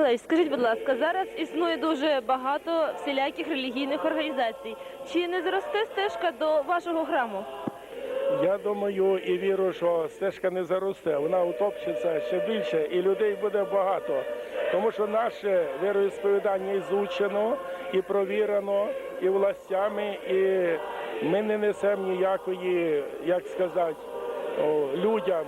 Миколаївич, скажіть, будь ласка, зараз існує дуже багато всіляких релігійних організацій. Чи не зросте стежка до вашого храму? Я думаю і вірю, що стежка не заросте, вона утопчеться ще більше, і людей буде багато. Тому що наше віросповідання ізучено і провірено і властями, і ми не несемо ніякої, як сказати, людям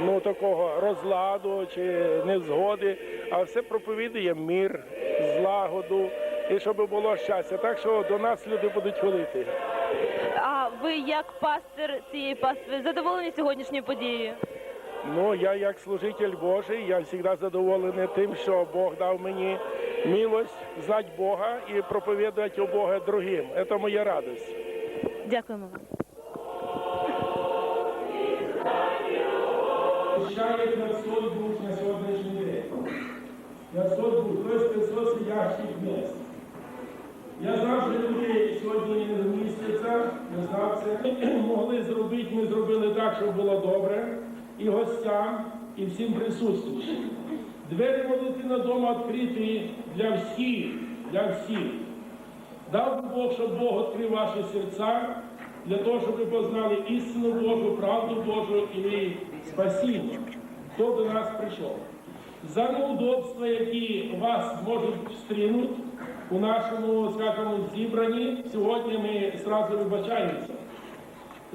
ну, такого розладу чи незгоди, а все проповідує мир, злагоду і щоб було щастя. Так що до нас люди будуть ходити. А ви як пастир цієї пастви задоволені сьогоднішньою подією? Ну, я як служитель Божий, я завжди задоволений тим, що Бог дав мені милость знати Бога і проповідувати у Бога другим. Це моя радість. Дякуємо вам. Щає 500 душ на сьогоднішній день. 500 душ, тобто 500 сидячих місць. Я знав, що люди сьогодні не вмістяться, не знав це. Могли зробити, ми зробили так, щоб було добре і гостям, і всім присутствуючим. Двері молитві дому відкриті для всіх, для всіх. Дав Бог, щоб Бог відкрив ваші серця для того, щоб ви познали істину Божу, правду Божу і спасіння. Хто до нас прийшов? За неудобства, які вас можуть встрінути у нашому, скажімо, зібранні, сьогодні ми зразу вибачаємося.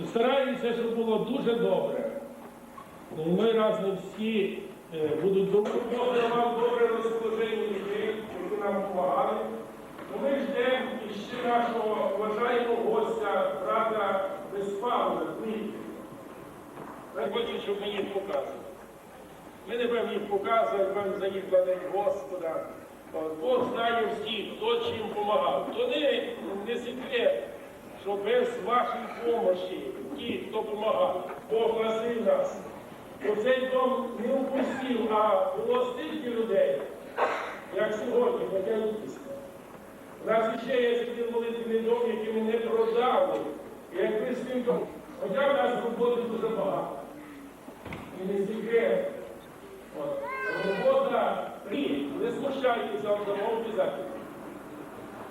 Стараємося, щоб було дуже добре. Ну, ми раз не всі е, будуть добре. Бог давав добре розположення людей, які нам допомагали. Ну, Ми ждемо ще нашого вважаємо гостя, брата Безпавла, Дмитрія. Хочу, щоб їх показували. Ми не будемо їх показувати, будемо за їх благодарити Господа. Бог знає всіх, хто чим допомагав. То не, не секрет, що без вашої допомоги, ті, хто допомагав, Бог носив нас. То цей дом не упустив, а було стільки людей, як сьогодні, потягнутися. У нас ще є один молитвений дом, який ми не продали. І якби з тим. Хоча в нас роботи дуже багато. І не секрет. От. Робота ні, не смущайтеся, вам дамо обов'язково.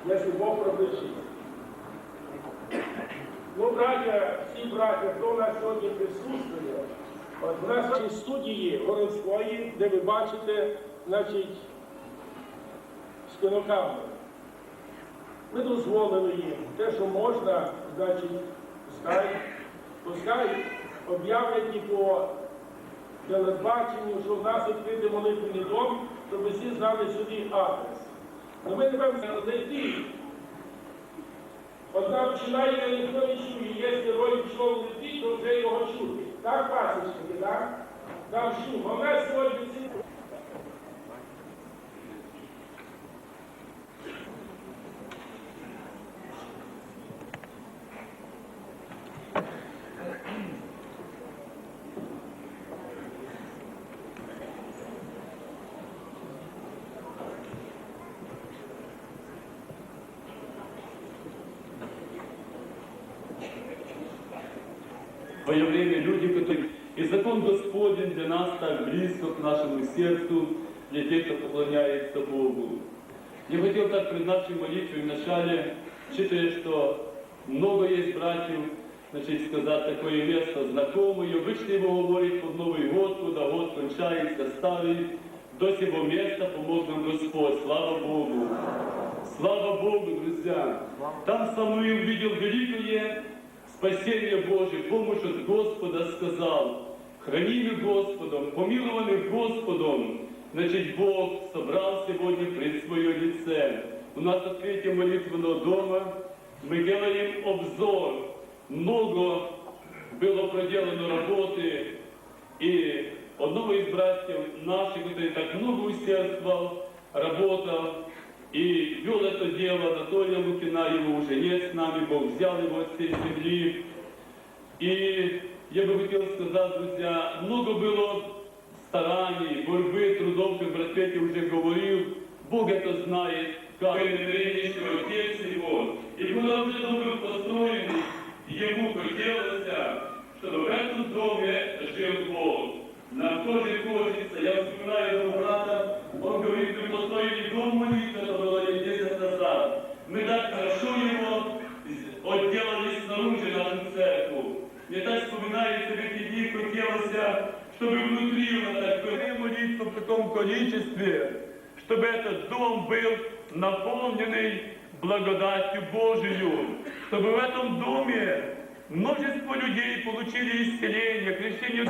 Якщо Бог разрешить. Ну, браття, всі браття, хто у нас сьогодні присутствує, от нас є студії городської, де ви бачите, значить, стінокамери. Ми дозволили їм те, що можна, значить, пускай, пускай об'являть по телебаченню, що в нас відкритий молитвений дом, щоб всі знали сюди адрес. Але ми не маємо зайти. Одна починає ніхто не чує, якщо герой пішов летить, то вже його чути. Так, пасічники, так? Там шум. А в нас сьогодні ці В свое время люди, которые... И закон Господень для нас так близко к нашему сердцу, для тех, кто поклоняется Богу. Я хотел так при нашей молитве вначале, считая, что много есть братьев, значит, сказать такое место знакомое. Обычно его говорить под Новый год, куда год кончается, ставить до сего места помог нам Господь. Слава Богу! Слава Богу, друзья! Там Самуил увидел великое спасение Божие, помощь от Господа сказал, хранили Господом, помилованы Господом. Значит, Бог собрал сегодня пред свое лице. У нас открытие молитвенного дома. Мы делаем обзор. Много было проделано работы. И одного из братьев наших, который так много усердствовал, работал, и вел это дело Анатолия Лукина, его уже нет с нами, Бог взял его от всей земли. И я бы хотел сказать, друзья, много было стараний, борьбы, трудов, как брат Петя уже говорил. Бог это знает, как нынешний отец его. И когда уже дом был построен, ему хотелось, чтобы в этом доме жил Бог. Нам тоже хочется, я вспоминаю количестве, чтобы этот дом был наполненный благодатью Божию, чтобы в этом доме множество людей получили исцеление, крещение.